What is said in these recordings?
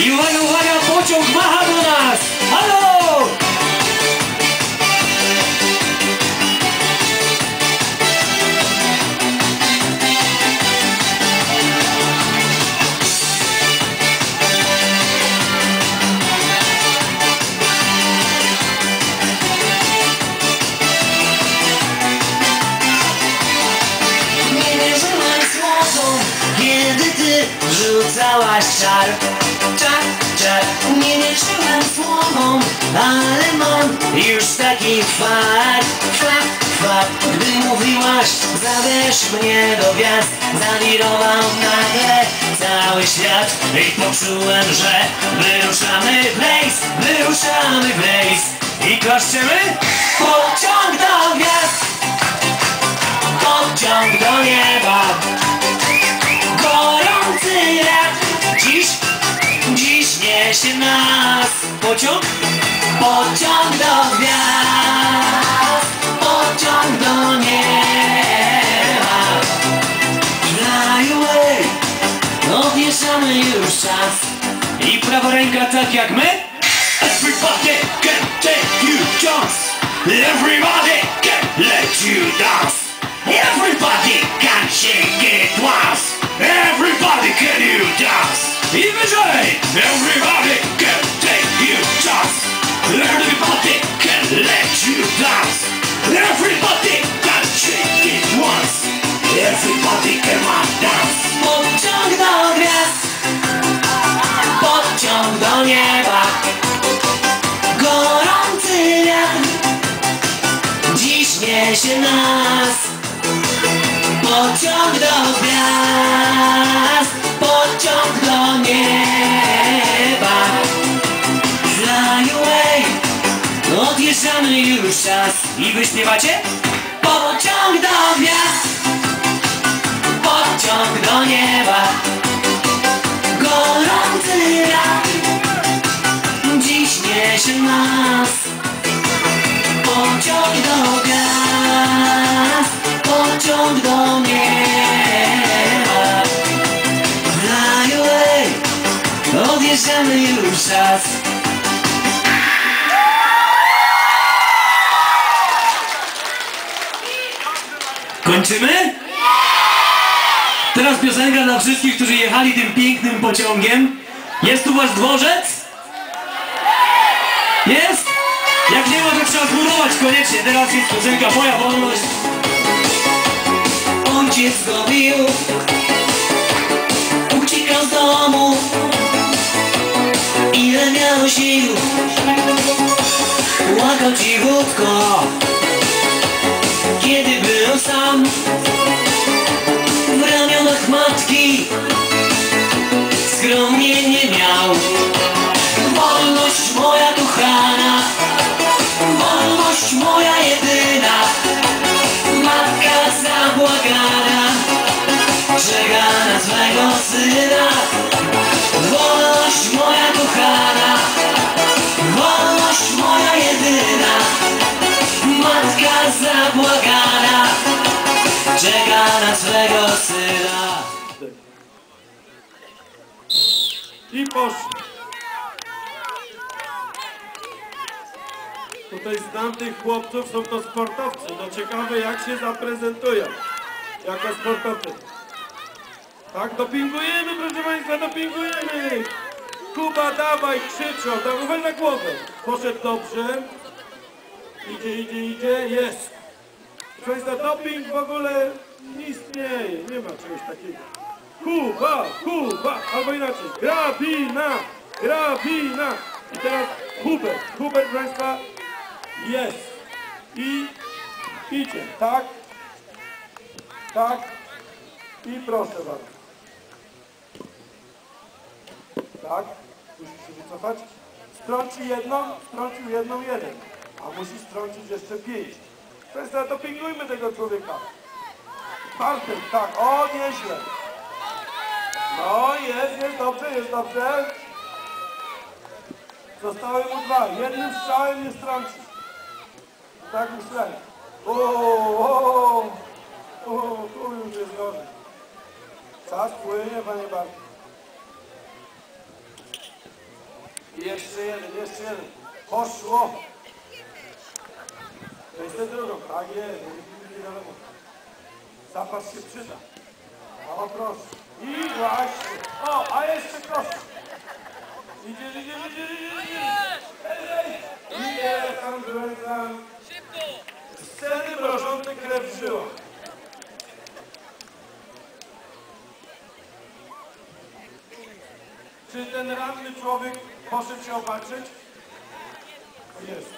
I uwaga, uwaga, pociąg macha do nas! Halo! Ty rzucałaś czar Czar, czar Nie wierzyłem słowom, ale mam już taki fakt Fakt, fakt Gdy mówiłaś, zabierz mnie do gwiazd. Zawirował nagle cały świat I poczułem, że wyruszamy w rejs Wyruszamy w rejs. I klaszczymy? Pociąg do gwiazd! Pociąg do nieba niesie nas Pociąg? Pociąg do gwiazd Pociąg do nieba Fly away Odjeżdżamy już czas I prawa ręka tak jak my? Everybody can take you chance. Everybody can let you dance. Everybody can shake it once. Everybody can Pociąg do gwiazd Pociąg do nieba. Fly Odjeżdżamy już czas I wy śpiewacie? Pociąg do gwiazd Pociąg do nieba. Gorący wiatr Dziś niesie nas. Pociąg do Odjeżdżamy już czas Kończymy? Teraz piosenka dla wszystkich, którzy jechali tym pięknym pociągiem. Jest tu wasz dworzec? Jest? Jak nie ma, to trzeba zbudować koniecznie. Teraz jest piosenka Moja Wolność. Ojciec go bił Uciekał z domu Ile miał sił Płakał cichutko. Kiedy był sam W ramionach matki Skromnienie miał. Wolność moja kochana Wolność moja jedyna. Matka zabłagana Czeka na swego syna Czeka na swego syna I poszli. Tutaj znam tych chłopców, są to sportowcy. No ciekawe jak się zaprezentują. Jako sportowcy. Tak, dopingujemy, proszę Państwa, dopingujemy! Kuba, dawaj, krzyczą, uważaj na głowę. Poszedł dobrze. Idzie, idzie, idzie, jest. Proszę Państwa, doping w ogóle nie istnieje, nie ma czegoś takiego. Kuba, Kuba, albo inaczej, grabina, grabina. I teraz Hubert, Hubert, proszę Państwa, jest. I idzie, tak, tak i proszę bardzo. Tak, musi się wycofać. Strąci jedną, strącił jedną jeden, a musi strącić jeszcze pięć. Państwa, dopingujmy tego człowieka. Bartek, tak, o nieźle. No, jest, jest dobrze, jest dobrze. Zostały mu dwa. Jednym strzałem nie strąci. Tak myślałem. O, o, o, tu już jest gorzej. Czas płynie, panie Bartek. Jeszcze jeden, jeszcze jeden. Poszło. To jest ten drugą. Tak jest. Nie wiadomo. Zapas się przyda. O proszę. I właśnie. O, a jeszcze proszę. Idzie, idzie, idzie, idzie, idzie. Ej, ej. Idzie, tam, tam, tam. Sceny mrożące krew w żyłach. Czy ten ranny człowiek poszedł się opatrzyć? Jest.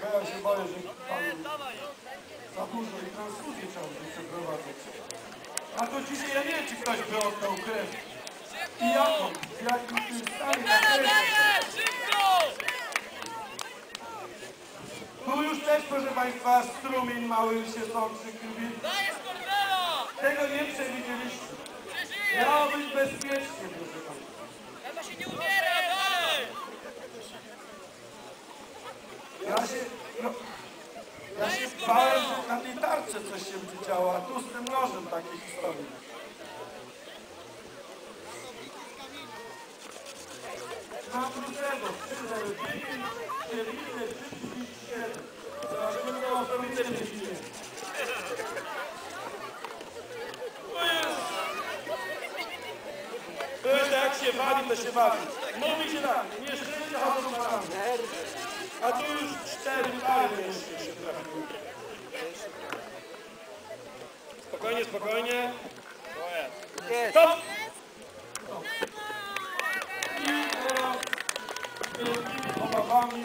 Tylko Ja się boję, że pan za dużo i transfuzję trzeba by przeprowadzać. A to dzisiaj ja nie wiem, czy ktoś by oddał krew. I jaką? W jakim tym stanie na? Tu już też, proszę Państwa, strumień mały się sączy krwi. Tego nie przewidzieliśmy. Miało być bezpiecznie, proszę Państwa. Ja się, no, ja się bałem, że na tej tarce coś się będzie działo, a tu z tym nożem takie historie. Na Brusego, 309, 337. Zobaczymy, co osobicie myślicie. To jest... To jest jak się wali, to się wali. Mówi się tak, nie szczęście chodzą parami. A tu już cztery pary jeszcze się trafiły. Spokojnie, spokojnie. Stop! Obawami